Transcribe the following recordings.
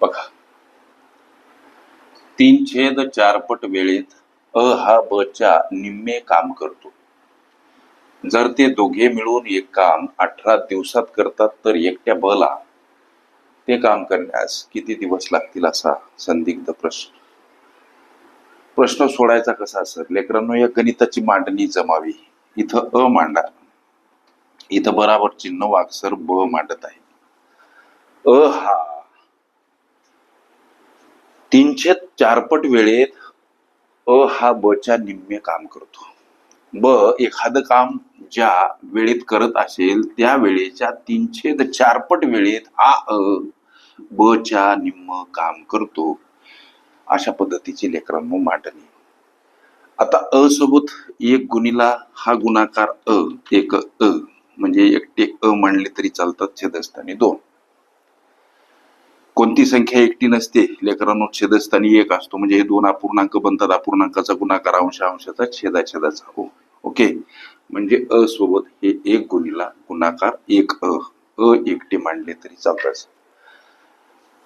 बघा. तीन छेद चारपट वेळेत अ हा ब च्या निम्मे काम करतो. जर ते दोघे मिळून एक काम अठरा दिवसात करतात तर एकट्या बला ते काम करण्यास किती दिवस लागतील असा संदिग्ध प्रश्न. प्रश्न सोडायचा कसा सर लेकरांनो या गणिताची मांडणी जमावी. इथं अ मांडा. इथं बराबर चिन्ह वागसर ब मांडत आहे. अ हा तीनशे चारपट वेळेत अ हा ब च्या निम्मे काम करतो. ब एखादं काम ज्या वेळेत करत असेल त्या वेळेच्या तीनशे चारपट वेळेत हा अ ब च्या निम्म काम करतो. अशा पद्धतीची लेकरांनो मांडणी. आता अ सोबत एक गुणीला हा गुणाकार अ एक अ म्हणजे एकटे अ मांडले तरी चालतात छेदस्थानी दोन. कोणती संख्या एकटी नसते. लेकरांनो छेदस्थानी एक असतो. म्हणजे हे दोन अपूर्णांक बनतात. अपूर्णांकाचा गुणाकार अंश अंशाचा छेदा छेदाचा हो ओके? म्हणजे अ सोबत हे एक गुणीला गुणाकार एक अ. अ एकटे मांडले तरी चालतात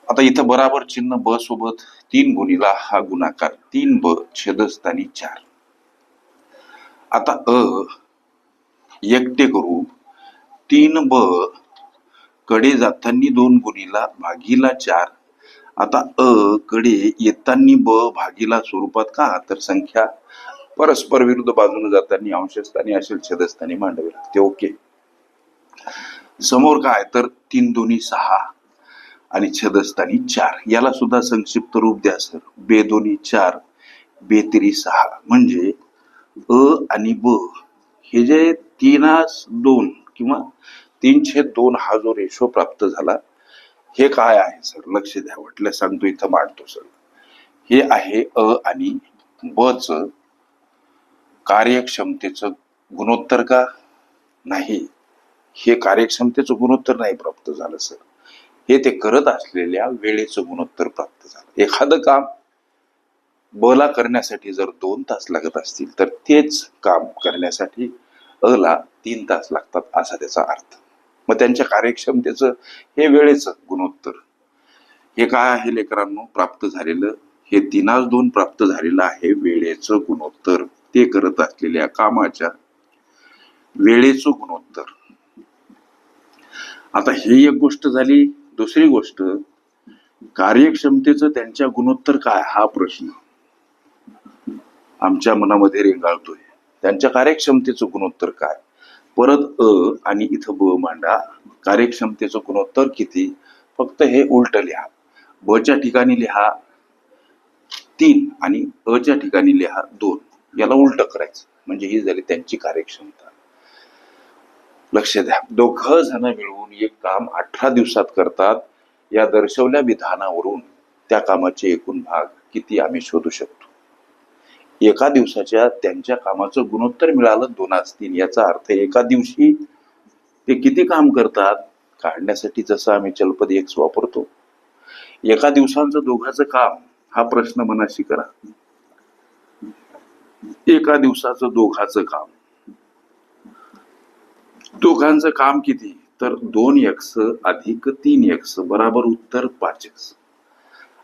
आता इथं बराबर चिन्ह ब सोबत तीन गुणीला हा गुणाकार. तीन ब छेदस्थानी चार. आता अ एकटे करू. तीन ब कडे जातानी दोन गुणीला भागीला चार. आता अ कडे येतानी ब भागीला स्वरूपात का? तर संख्या परस्पर विरुद्ध बाजूने जातानी अंशस्थानी असेल छेदस्थानी मांडावी लागते. ओके. समोर काय? तर तीन दोन्ही सहा आणि छेदस्थानी चार. याला सुद्धा संक्षिप्त रूप द्या सर. बे दोन्ही चार बेतरी सहा. म्हणजे अ आणि ब हे जे तीनास दोन किंवा तीनशे दोन हा जो रेशो प्राप्त झाला हे काय आहे सर? लक्ष द्या. म्हटलं सांगतो इथं मांडतो सर. हे आहे अ आणि ब च कार्यक्षमतेचं गुणोत्तर का? नाही. हे कार्यक्षमतेचं गुणोत्तर नाही प्राप्त झालं सर. हे ते करत असलेल्या वेळेचं गुणोत्तर प्राप्त झालं. एखादं काम बला करण्यासाठी जर दोन तास लागत असतील तर तेच काम करण्यासाठी अ ला तीन तास लागतात असा त्याचा अर्थ. मग त्यांच्या कार्यक्षमतेचं हे वेळेचं गुणोत्तर. हे काय आहे लेकरांनो? प्राप्त झालेलं हे तीनाच दोन प्राप्त झालेलं आहे वेळेचं गुणोत्तर. ते करत असलेल्या कामाच्या वेळेचं गुणोत्तर. आता ही एक गोष्ट झाली. दुसरी गोष्ट कार्यक्षमतेचं त्यांच्या गुणोत्तर काय? हा प्रश्न. आमच्या मनामध्ये रेंगाळतोय. त्यांच्या कार्यक्षमतेचं गुणोत्तर काय? परत अ आणि इथं ब मांडा. कार्यक्षमतेचं गुणोत्तर किती? फक्त हे उलट लिहा. ब च्या ठिकाणी लिहा तीन आणि अ च्या ठिकाणी लिहा दोन. याला उलट करायचं. म्हणजे ही झाली त्यांची कार्यक्षमता. लक्ष द्या. दोघ जण मिळून एक काम अठरा दिवसात करतात. या दर्शवल्या विधानावरून त्या कामाचे एकूण भाग किती आम्ही शोधू शकतो? एका दिवसाच्या त्यांच्या कामाचं गुणोत्तर मिळालं दोनाच तीन. याचा अर्थ एका दिवशी ते किती काम करतात? काढण्यासाठी जसं आम्ही चलपद एक्स वापरतो. एका दिवसांचं दोघांचं काम हा प्रश्न मनाशी करा. एका दिवसाचं दोघाचं काम. दोघांचं काम किती? तर दोन एक्स अधिक तीन एक्स बराबर उत्तर पाच एक्स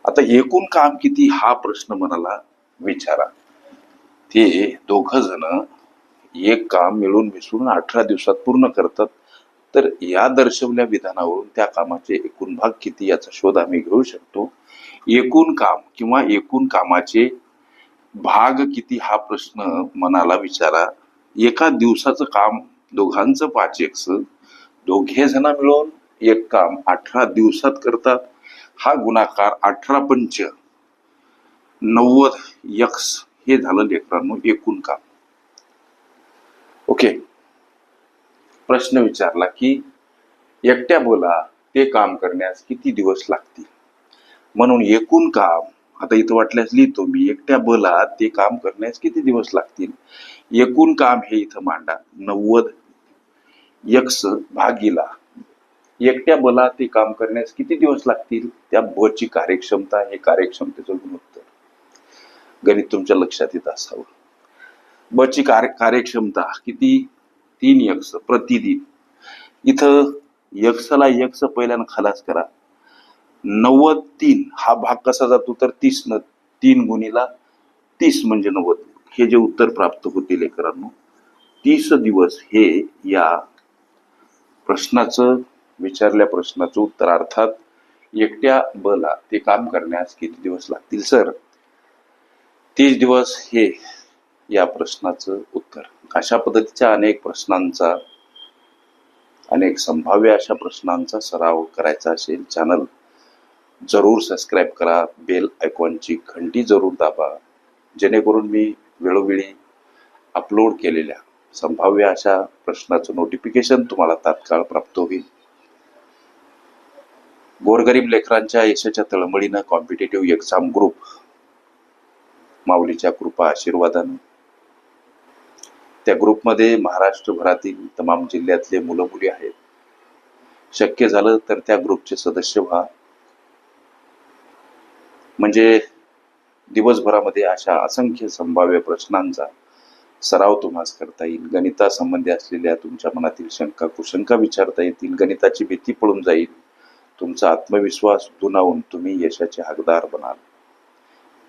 आता एकूण काम किती? हा प्रश्न मनाला विचारा. ते दोघ जण एक काम मिळून मिसळून अठरा दिवसात पूर्ण करतात. तर या दर्शवल्या विधानावरून त्या कामाचे एकूण भाग किती याचा शोध आम्ही घेऊ शकतो. एकूण काम किंवा एकूण कामाचे भाग किती हा प्रश्न मनाला विचारा. एका दिवसाचं काम दोघांचं पाच एक्स दोघे जण मिळून एक काम अठरा दिवसात करतात. हा गुणाकार अठरा पंच नव्वद यक्स हे झालं लेकरांनो एकूण काम ओके प्रश्न विचारला की एकट्या बोला ते काम करण्यास किती दिवस लागतील? म्हणून एकूण काम आता इथं वाटल्यास लिहितो मी एकट्या बला ते काम करण्यास किती दिवस लागतील? एकूण काम हे इथं मांडा. नव्वद यक्ष भागीला. एकट्या बला ते काम करण्यास किती दिवस लागतील? त्या बची ची कार्यक्षमता हे कार्यक्षमतेचं गुणोत्तर. गणित तुमच्या लक्षात येत असावं. ब ची कार्य कार्यक्षमता किती? तीन यक्स प्रतिदिन. इथं यक्सला यक्स पहिल्यानं खलास करा. नव्वद तीन हा भाग कसा जातो? तर तीस न तीन गुणीला तीस म्हणजे नव्वद. हे जे उत्तर प्राप्त होते लेकरांनो तीस दिवस हे या प्रश्नाचं विचारल्या प्रश्नाचं उत्तर अर्थात एकट्या बला ते काम करण्यास किती दिवस लागतील? सर तीस दिवस हे या प्रश्नाचं उत्तर. अशा पद्धतीच्या अनेक प्रश्नांचा अनेक संभाव्य अशा प्रश्नांचा सराव करायचा असेल चॅनल जरूर सबस्क्राईब करा. बेल आयकॉनची घंटी जरूर दाबा. जेणेकरून मी वेळोवेळी अपलोड केलेल्या संभाव्य अशा प्रश्नाचं नोटिफिकेशन तुम्हाला तात्काळ प्राप्त होईल. गोरगरीब लेकरांच्या यशाच्या तळमळीनं कॉम्पिटेटिव्ह एक्झाम ग्रुप माऊलीच्या कृपा आशीर्वादानं. त्या ग्रुपमध्ये महाराष्ट्रभरातील तमाम जिल्ह्यातले मुलं मुली आहेत. शक्य झालं तर त्या ग्रुपचे सदस्य व्हा. म्हणजे दिवसभरामध्ये अशा असंख्य संभाव्य प्रश्नांचा सराव तुम्हाला करता येईल. गणितासंबंधी असलेल्या तुमच्या मनातील शंका कुशंका विचारता येतील. गणिताची भीती पळून जाईल. तुमचा आत्मविश्वास दुनावून तुम्ही यशाचे हकदार बनाल.